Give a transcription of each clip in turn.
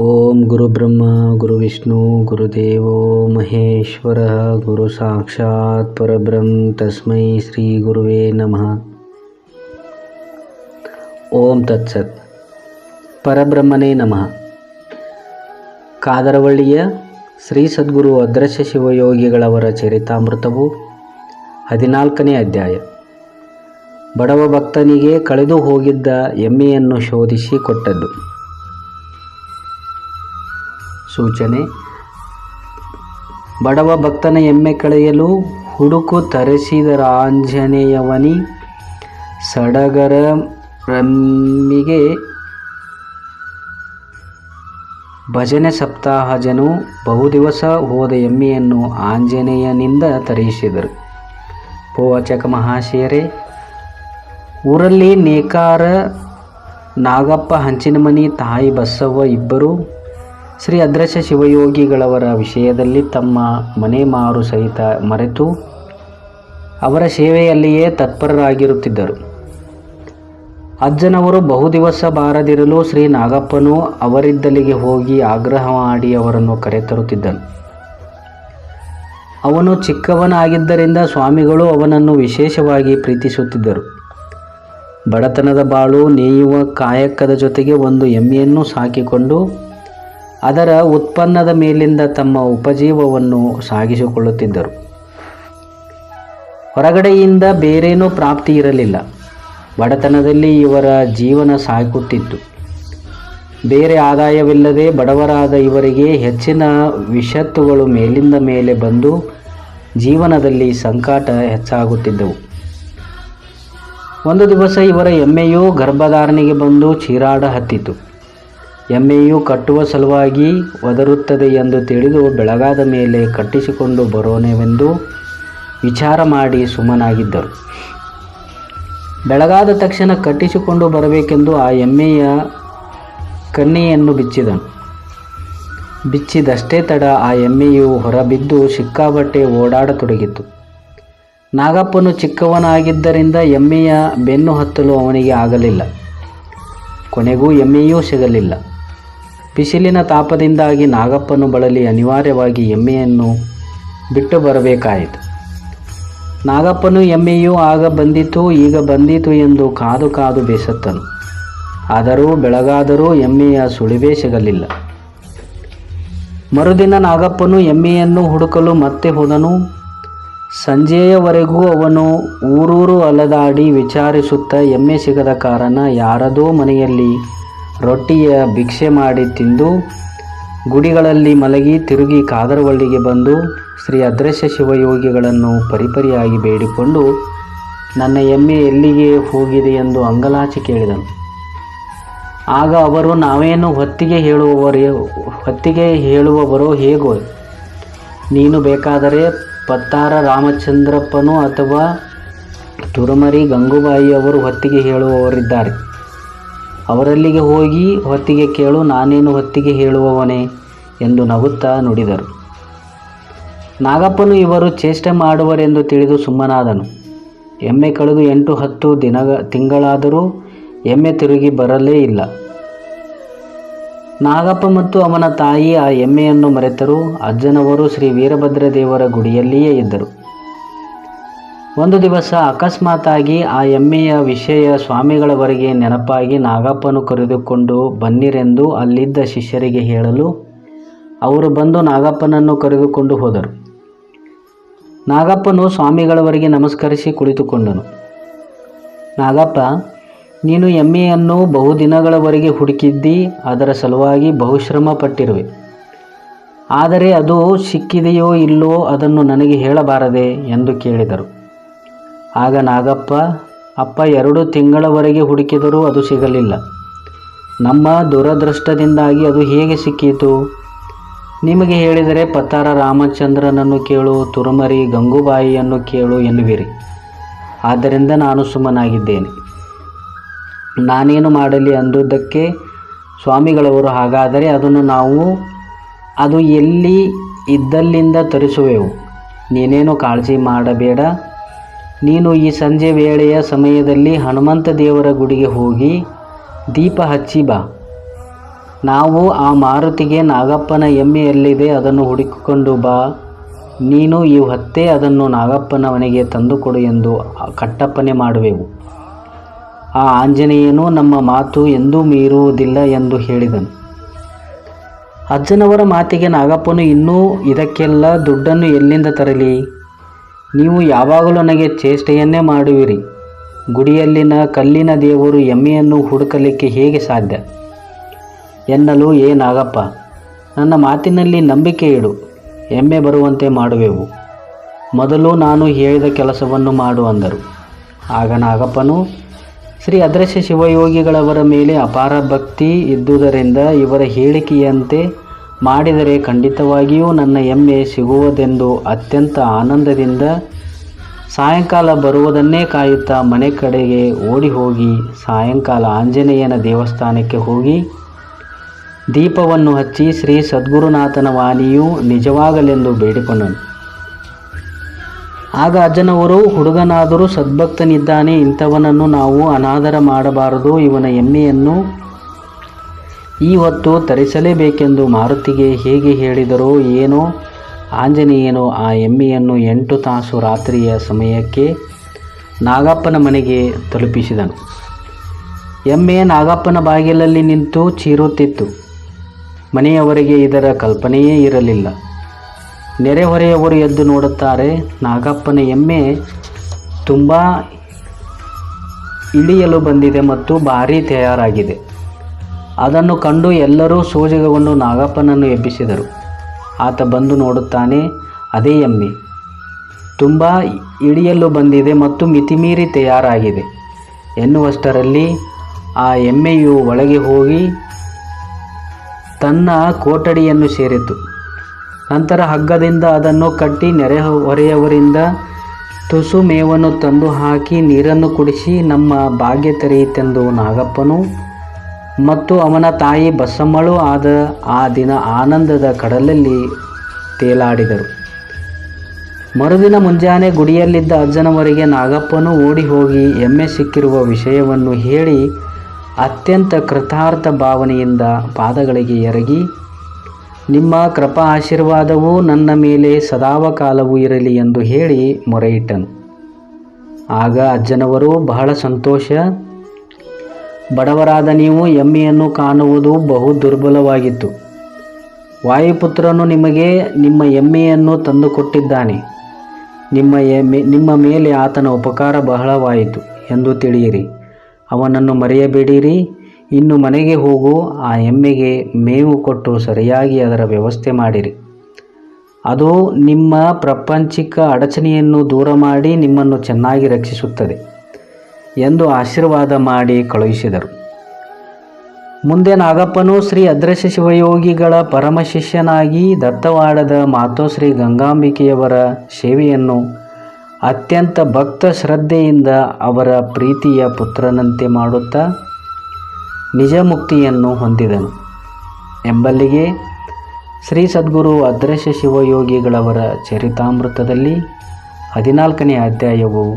ಓಂ ಗುರುಬ್ರಹ್ಮ ಗುರುವಿಷ್ಣು ಗುರುದೇವೋ ಮಹೇಶ್ವರ ಗುರು ಸಾಕ್ಷಾತ್ ಪರಬ್ರಹ್ಮ ತಸ್ಮೈ ಶ್ರೀ ಗುರುವೇ ನಮಃ ಓಂ ತತ್ಸತ್ ಪರಬ್ರಹ್ಮನೇ ನಮಃ ಕಾದರವಳ್ಳಿಯ ಶ್ರೀ ಸದ್ಗುರು ಅದೃಶ್ಯ ಶಿವಯೋಗಿಗಳವರ ಚರಿತಾಮೃತವು ಹದಿನಾಲ್ಕನೇ ಅಧ್ಯಾಯ. ಬಡವ ಭಕ್ತನಿಗೆ ಕಳೆದು ಹೋಗಿದ್ದ ಎಮ್ಮೆಯನ್ನು ಶೋಧಿಸಿ ಕೊಟ್ಟದ್ದು. ಸೂಚನೆ. ಬಡವ ಭಕ್ತನ ಎಮ್ಮೆ ಕಳೆಯಲು ಹುಡುಕು ತರಿಸಿದರ ಆಂಜನೇಯವನಿ. ಸಡಗರ ರಮ್ಮಿಗೆ ಭಜನೆ ಸಪ್ತಾಹ ಜನು ಬಹುದಿವಸ ಹೋದ ಎಮ್ಮೆಯನ್ನು ಆಂಜನೇಯನಿಂದ ತರಿಸಿದರು. ಪೋವಾಚಕ ಮಹಾಶಯರೇ, ಊರಲ್ಲಿ ನೇಕಾರ ನಾಗಪ್ಪ ಹಂಚಿನಮನಿ ತಾಯಿ ಬಸವ್ವ ಇಬ್ಬರು ಶ್ರೀ ಅದೃಶ್ಯ ಶಿವಯೋಗಿಗಳವರ ವಿಷಯದಲ್ಲಿ ತಮ್ಮ ಮನೆ ಮಾರು ಸಹಿತ ಮರೆತು ಅವರ ಸೇವೆಯಲ್ಲಿಯೇ ತತ್ಪರರಾಗಿರುತ್ತಿದ್ದರು. ಅಜ್ಜನವರು ಬಹುದಿವಸ ಬಾರದಿರಲು ಶ್ರೀ ನಾಗಪ್ಪನು ಅವರಿದ್ದಲಿಗೆ ಹೋಗಿ ಆಗ್ರಹ ಮಾಡಿ ಅವರನ್ನು ಕರೆತರುತ್ತಿದ್ದನು. ಅವನು ಚಿಕ್ಕವನಾಗಿದ್ದರಿಂದ ಸ್ವಾಮಿಗಳು ಅವನನ್ನು ವಿಶೇಷವಾಗಿ ಪ್ರೀತಿಸುತ್ತಿದ್ದರು. ಬಡತನದ ಬಾಳು ನೇಯುವ ಕಾಯಕದ ಜೊತೆಗೆ ಒಂದು ಎಮ್ಮೆಯನ್ನು ಸಾಕಿಕೊಂಡು ಅದರ ಉತ್ಪನ್ನದ ಮೇಲಿಂದ ತಮ್ಮ ಉಪಜೀವವನ್ನು ಸಾಗಿಸಿಕೊಳ್ಳುತ್ತಿದ್ದರು. ಹೊರಗಡೆಯಿಂದ ಬೇರೇನೂ ಪ್ರಾಪ್ತಿ ಇರಲಿಲ್ಲ. ಬಡತನದಲ್ಲಿ ಇವರ ಜೀವನ ಸಾಗುತ್ತಿತ್ತು. ಬೇರೆ ಆದಾಯವಿಲ್ಲದೆ ಬಡವರಾದ ಇವರಿಗೆ ಹೆಚ್ಚಿನ ವಿಷತ್ತುಗಳು ಮೇಲಿಂದ ಮೇಲೆ ಬಂದು ಜೀವನದಲ್ಲಿ ಸಂಕಟ ಹೆಚ್ಚಾಗುತ್ತಿದ್ದವು. ಒಂದು ದಿವಸ ಇವರ ಎಮ್ಮೆಯು ಗರ್ಭಧಾರಣೆಗೆ ಬಂದು ಚೀರಾಡ ಹತ್ತಿತು. ಎಮ್ಮೆಯು ಕಟ್ಟುವ ಸಲುವಾಗಿ ಒದರುತ್ತದೆ ಎಂದು ತಿಳಿದು ಬೆಳಗಾದ ಮೇಲೆ ಕಟ್ಟಿಸಿಕೊಂಡು ಬರೋಣವೆಂದು ವಿಚಾರ ಮಾಡಿ ಸುಮ್ಮನಾಗಿದ್ದರು ಬೆಳಗಾದ ತಕ್ಷಣ ಕಟ್ಟಿಸಿಕೊಂಡು ಬರಬೇಕೆಂದು ಆ ಎಮ್ಮೆಯ ಕನ್ನೆಯನ್ನು ಬಿಚ್ಚಿದನು. ಬಿಚ್ಚಿದಷ್ಟೇ ತಡ ಆ ಎಮ್ಮೆಯು ಹೊರಬಿದ್ದು ಸಿಕ್ಕಾಬಟ್ಟೆ ಓಡಾಡತೊಡಗಿತು ನಾಗಪ್ಪನು ಚಿಕ್ಕವನಾಗಿದ್ದರಿಂದ ಎಮ್ಮೆಯ ಬೆನ್ನು ಹತ್ತಲು ಅವನಿಗೆ ಆಗಲಿಲ್ಲ. ಕೊನೆಗೂ ಎಮ್ಮೆಯೂ ಸಿಗಲಿಲ್ಲ. ಬಿಸಿಲಿನ ತಾಪದಿಂದಾಗಿ ನಾಗಪ್ಪನು ಬಳಲಿ ಅನಿವಾರ್ಯವಾಗಿ ಎಮ್ಮೆಯನ್ನು ಬಿಟ್ಟು ಬರಬೇಕಾಯಿತು. ನಾಗಪ್ಪನು ಎಮ್ಮೆಯೂ ಆಗ ಬಂದಿತು, ಈಗ ಬಂದಿತು ಎಂದು ಕಾದು ಕಾದು ಬೇಸತ್ತನು. ಆದರೂ ಬೆಳಗಾದರೂ ಎಮ್ಮೆಯ ಸುಳಿವೇ ಸಿಗಲಿಲ್ಲ. ಮರುದಿನ ನಾಗಪ್ಪನು ಎಮ್ಮೆಯನ್ನು ಹುಡುಕಲು ಮತ್ತೆ ಹೋದನು. ಸಂಜೆಯವರೆಗೂ ಅವನು ಊರೂರು ಅಲದಾಡಿ ವಿಚಾರಿಸುತ್ತಾ ಎಮ್ಮೆ ಸಿಗದ ಕಾರಣ ಯಾರದೋ ಮನೆಯಲ್ಲಿ ರೊಟ್ಟಿಯ ಭಿಕ್ಷೆ ಮಾಡಿ ತಿಂದು ಗುಡಿಗಳಲ್ಲಿ ಮಲಗಿ ತಿರುಗಿ ಕಾದರವಳ್ಳಿಗೆ ಬಂದು ಶ್ರೀ ಅದೃಶ್ಯ ಶಿವಯೋಗಿಗಳನ್ನು ಪರಿಪರಿಯಾಗಿ ಬೇಡಿಕೊಂಡು ನನ್ನ ಎಮ್ಮೆ ಎಲ್ಲಿಗೆ ಹೋಗಿದೆ ಎಂದು ಅಂಗಲಾಚಿ ಕೇಳಿದನು. ಆಗ ಅವರು, ನಾವೇನು ಹೊತ್ತಿಗೆ ಹೇಳುವವರು, ಹೊತ್ತಿಗೆ ಹೇಳುವವರೋ ಹೇಗೋ? ನೀನು ಬೇಕಾದರೆ ಪತ್ತಾರ ರಾಮಚಂದ್ರಪ್ಪನು ಅಥವಾ ತುರುಮರಿ ಗಂಗೂಬಾಯಿಯವರು ಹೊತ್ತಿಗೆ ಹೇಳುವವರಿದ್ದಾರೆ. ಅವರಲ್ಲಿಗೆ ಹೋಗಿ ಹೊತ್ತಿಗೆ ಕೇಳು, ನಾನೇನು ಹೊತ್ತಿಗೆ ಹೇಳುವವನೇ ಎಂದು ನಗುತ್ತಾ ನುಡಿದರು. ನಾಗಪ್ಪನು ಇವರು ಚೇಷ್ಟೆ ಮಾಡುವರೆಂದು ತಿಳಿದು ಸುಮ್ಮನಾದನು. ಎಮ್ಮೆ ಕಳೆದು ಎಂಟು ಹತ್ತು ದಿನ ತಿಂಗಳಾದರೂ ಎಮ್ಮೆ ತಿರುಗಿ ಬರಲೇ ಇಲ್ಲ. ನಾಗಪ್ಪ ಮತ್ತು ಅವನ ತಾಯಿ ಆ ಎಮ್ಮೆಯನ್ನು ಮರೆತರು. ಅಜ್ಜನವರು ಶ್ರೀ ವೀರಭದ್ರ ದೇವರ ಗುಡಿಯಲ್ಲಿಯೇ ಇದ್ದರು. ಒಂದು ದಿವಸ ಅಕಸ್ಮಾತಾಗಿ ಆ ಎಮ್ಮೆಯ ವಿಷಯ ಸ್ವಾಮಿಗಳವರೆಗೆ ನೆನಪಾಗಿ ನಾಗಪ್ಪನು ಕರೆದುಕೊಂಡು, ಬನ್ನಿರೆಂದು ಅಲ್ಲಿದ್ದ ಶಿಷ್ಯರಿಗೆ ಹೇಳಲು? ಅವರು ಬಂದು ನಾಗಪ್ಪನನ್ನು ಕರೆದುಕೊಂಡು ಹೋದರು. ನಾಗಪ್ಪನು ಸ್ವಾಮಿಗಳವರಿಗೆ ನಮಸ್ಕರಿಸಿ ಕುಳಿತುಕೊಂಡನು. ನಾಗಪ್ಪ, ನೀನು ಎಮ್ಮೆಯನ್ನು ಬಹುದಿನಗಳವರೆಗೆ ಹುಡುಕಿದ್ದಿ, ಅದರ ಸಲುವಾಗಿ ಬಹುಶ್ರಮ ಪಟ್ಟಿರುವೆ ಆದರೆ ಅದು ಸಿಕ್ಕಿದೆಯೋ ಇಲ್ಲೋ ಅದನ್ನು ನನಗೆ ಹೇಳಬಾರದೆ? ಎಂದು ಕೇಳಿದರು. ಆಗ ನಾಗಪ್ಪ, ಅಪ್ಪ, ಎರಡು ತಿಂಗಳವರೆಗೆ ಹುಡುಕಿದರೂ ಅದು ಸಿಗಲಿಲ್ಲ. ನಮ್ಮ ದುರದೃಷ್ಟದಿಂದಾಗಿ ಅದು ಹೇಗೆ ಸಿಕ್ಕಿತು? ನಿಮಗೆ ಹೇಳಿದರೆ ಪತ್ತಾರ ರಾಮಚಂದ್ರನನ್ನು ಕೇಳು, ತುರುಮರಿ ಗಂಗೂಬಾಯಿಯನ್ನು ಕೇಳು ಎನ್ನುವಿರಿ. ಆದ್ದರಿಂದ ನಾನು ಸುಮ್ಮನಾಗಿದ್ದೇನೆ. ನಾನೇನು ಮಾಡಲಿ ಅಂದುದಕ್ಕೆ ಸ್ವಾಮಿಗಳವರು ಹಾಗಾದರೆ ಅದನ್ನು ನಾವು, ಅದು ಎಲ್ಲಿ ಇದ್ದಲ್ಲಿಂದ ತರಿಸುವೆವು? ನೀನೇನು ಕಾಳಜಿ ಮಾಡಬೇಡ. ನೀನು ಈ ಸಂಜೆ ವೇಳೆಯ ಸಮಯದಲ್ಲಿ ಹನುಮಂತ ದೇವರ ಗುಡಿಗೆ ಹೋಗಿ ದೀಪ ಹಚ್ಚಿ ಬಾ. ನಾವು ಆ ಮಾರುತಿಗೆ ನಾಗಪ್ಪನ ಎಮ್ಮೆ ಎಲ್ಲಿದೆ ಅದನ್ನು ಹುಡುಕಿಕೊಂಡು ಬಾ. ನೀನು ಈ ಹೊತ್ತೇ ಅದನ್ನು ನಾಗಪ್ಪನ ಮನೆಗೆ ತಂದುಕೊಡು ಎಂದು ಕಟ್ಟಪ್ಪನೆ ಮಾಡುವೆವು. ಆ ಆಂಜನೇಯನು ನಮ್ಮ ಮಾತು ಎಂದೂ ಮೀರುವುದಿಲ್ಲ ಎಂದು ಹೇಳಿದನು. ಅಜ್ಜನವರ ಮಾತಿಗೆ ನಾಗಪ್ಪನು ಇನ್ನೂ ಇದಕ್ಕೆಲ್ಲ ದುಡ್ಡನ್ನು ಎಲ್ಲಿಂದ ತರಲಿ? ನೀವು ಯಾವಾಗಲೂ ನನಗೆ ಚೇಷ್ಟೆಯನ್ನೇ ಮಾಡುವಿರಿ. ಗುಡಿಯಲ್ಲಿನ ಕಲ್ಲಿನ ದೇವರು ಎಮ್ಮೆಯನ್ನು ಹುಡುಕಲಿಕ್ಕೆ ಹೇಗೆ ಸಾಧ್ಯ? ಎನ್ನಲು, ಏ ನಾಗಪ್ಪ, ನನ್ನ ಮಾತಿನಲ್ಲಿ ನಂಬಿಕೆ ಇಡು, ಎಮ್ಮೆ ಬರುವಂತೆ ಮಾಡುವೆವು. ಮೊದಲು ನಾನು ಹೇಳಿದ ಕೆಲಸವನ್ನು ಮಾಡು ಅಂದರು. ಆಗ ನಾಗಪ್ಪನು, ಶ್ರೀ ಅದೃಶ್ಯ ಶಿವಯೋಗಿಗಳವರ ಮೇಲೆ ಅಪಾರ ಭಕ್ತಿ ಇದ್ದುದರಿಂದ ಇವರ ಹೇಳಿಕೆಯಂತೆ ಮಾಡಿದರೆ ಖಂಡಿತವಾಗಿಯೂ ನನ್ನ ಎಮ್ಮೆ ಸಿಗುವುದೆಂದು ಅತ್ಯಂತ ಆನಂದದಿಂದ ಸಾಯಂಕಾಲ ಬರುವುದನ್ನೇ ಕಾಯುತ್ತಾ ಮನೆ ಕಡೆಗೆ ಓಡಿ ಹೋಗಿ ಸಾಯಂಕಾಲ ಆಂಜನೇಯನ ದೇವಸ್ಥಾನಕ್ಕೆ ಹೋಗಿ ದೀಪವನ್ನು ಹಚ್ಚಿ ಶ್ರೀ ಸದ್ಗುರುನಾಥನ ವಾಣಿಯು ನಿಜವಾಗಲೆಂದು ಬೇಡಿಕೊಂಡನು. ಆಗ ಅಜ್ಜನವರು, ಹುಡುಗನಾದರೂ ಸದ್ಭಕ್ತನಿದ್ದಾನೆ, ಇಂಥವನನ್ನು ನಾವು ಅನಾದರ ಮಾಡಬಾರದು, ಇವನ ಎಮ್ಮೆಯನ್ನು ಈ ಹೊತ್ತು ತರಿಸಲೇಬೇಕೆಂದು ಮಾರುತಿಗೆ ಹೇಗೆ ಹೇಳಿದರೋ ಏನೋ ಆಂಜನೇಯನು ಆ ಎಮ್ಮೆಯನ್ನು ಎಂಟು ತಾಸು ರಾತ್ರಿಯ ಸಮಯಕ್ಕೆ ನಾಗಪ್ಪನ ಮನೆಗೆ ತಲುಪಿಸಿದನು. ಎಮ್ಮೆ ನಾಗಪ್ಪನ ಬಾಗಿಲಲ್ಲಿ ನಿಂತು ಚೀರುತ್ತಿತ್ತು. ಮನೆಯವರಿಗೆ ಇದರ ಕಲ್ಪನೆಯೇ ಇರಲಿಲ್ಲ. ನೆರೆಹೊರೆಯವರು ಎದ್ದು ನೋಡುತ್ತಾರೆ, ನಾಗಪ್ಪನ ಎಮ್ಮೆ ತುಂಬ ಇಳಿಯಲು ಬಂದಿದೆ ಮತ್ತು ಭಾರಿ ತಯಾರಾಗಿದೆ. ಅದನ್ನು ಕಂಡು ಎಲ್ಲರೂ ಸೋಜಿಗಗೊಂಡು ನಾಗಪ್ಪನನ್ನು ಎಬ್ಬಿಸಿದರು. ಆತ ಬಂದು ನೋಡುತ್ತಾನೆ, ಅದೇ ಎಮ್ಮೆ. ತುಂಬ ಇಳಿಯಲು ಬಂದಿದೆ ಮತ್ತು ಮಿತಿಮೀರಿ ತಯಾರಾಗಿದೆ. ಎನ್ನುವಷ್ಟರಲ್ಲಿ ಆ ಎಮ್ಮೆಯು ಒಳಗೆ ಹೋಗಿ ತನ್ನ ಕೋಟಡಿಯನ್ನು ಸೇರಿತು. ನಂತರ ಹಗ್ಗದಿಂದ ಅದನ್ನು ಕಟ್ಟಿ ನೆರೆಹೊರೆಯವರಿಂದ ತುಸು ಮೇವನ್ನು ತಂದು ಹಾಕಿ ನೀರನ್ನು ಕುಡಿಸಿ ನಮ್ಮ ಭಾಗ್ಯ ತೆರೆಯಿತೆಂದು ನಾಗಪ್ಪನು ಮತ್ತು ಅವನ ತಾಯಿ ಬಸಮ್ಮಳು ಆದ ಆ ದಿನ ಆನಂದದ ಕಡಲಲ್ಲಿ ತೇಲಾಡಿದರು. ಮರುದಿನ ಮುಂಜಾನೆ ಗುಡಿಯಲ್ಲಿದ್ದ ಅಜ್ಜನವರಿಗೆ ನಾಗಪ್ಪನು ಓಡಿ ಹೋಗಿ ಎಮ್ಮೆ ಸಿಕ್ಕಿರುವ ವಿಷಯವನ್ನು ಹೇಳಿ ಅತ್ಯಂತ ಕೃತಾರ್ಥ ಭಾವನೆಯಿಂದ ಪಾದಗಳಿಗೆ ಎರಗಿ, ನಿಮ್ಮ ಕೃಪಾ ಆಶೀರ್ವಾದವು ನನ್ನ ಮೇಲೆ ಸದಾವ ಕಾಲವೂ ಇರಲಿ ಎಂದು ಹೇಳಿ ಮೊರೆಯಿಟ್ಟನು. ಆಗ ಅಜ್ಜನವರು ಬಹಳ ಸಂತೋಷ ಬಡವರಾದ ನೀವು ಎಮ್ಮೆಯನ್ನು ಕಾಣುವುದು ಬಹು ದುರ್ಬಲವಾಗಿತ್ತು. ವಾಯುಪುತ್ರನು ನಿಮಗೆ ನಿಮ್ಮ ಎಮ್ಮೆಯನ್ನು ತಂದುಕೊಟ್ಟಿದ್ದಾನೆ. ನಿಮ್ಮ ಎಮ್ಮೆ, ನಿಮ್ಮ ಮೇಲೆ ಆತನ ಉಪಕಾರ ಬಹಳವಾಯಿತು ಎಂದು ತಿಳಿಯಿರಿ. ಅವನನ್ನು ಮರೆಯಬೇಡಿರಿ. ಇನ್ನು ಮನೆಗೆ ಹೋಗು, ಆ ಎಮ್ಮೆಗೆ ಮೇವು ಕೊಟ್ಟು ಸರಿಯಾಗಿ ಅದರ ವ್ಯವಸ್ಥೆ ಮಾಡಿರಿ. ಅದು ನಿಮ್ಮ ಪ್ರಪಂಚಿಕ ಅಡಚಣೆಯನ್ನು ದೂರ ಮಾಡಿ ನಿಮ್ಮನ್ನು ಚೆನ್ನಾಗಿ ರಕ್ಷಿಸುತ್ತದೆ. ಎಂದು ಆಶೀರ್ವಾದ ಮಾಡಿ ಕಳುಹಿಸಿದರು. ಮುಂದೆ ನಾಗಪ್ಪನು ಶ್ರೀ ಅದೃಶ್ಯ ಶಿವಯೋಗಿಗಳ ಪರಮ ಶಿಷ್ಯನಾಗಿ ದತ್ತವಾಡದ ಮಾತೋಶ್ರೀ ಗಂಗಾಂಬಿಕೆಯವರ ಸೇವೆಯನ್ನು ಅತ್ಯಂತ ಭಕ್ತ ಶ್ರದ್ಧೆಯಿಂದ ಅವರ ಪ್ರೀತಿಯ ಪುತ್ರನಂತೆ ಮಾಡುತ್ತಾ ನಿಜ ಮುಕ್ತಿಯನ್ನು ಹೊಂದಿದನು. ಎಂಬಲ್ಲಿಗೆ ಶ್ರೀ ಸದ್ಗುರು ಅದೃಶ್ಯ ಶಿವಯೋಗಿಗಳವರ ಚರಿತಾಮೃತದಲ್ಲಿ ಹದಿನಾಲ್ಕನೇ ಅಧ್ಯಾಯವು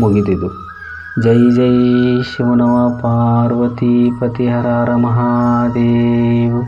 ಮುಗಿದಿದು. जय जय शिवनव पार्वती पतिहर महादेव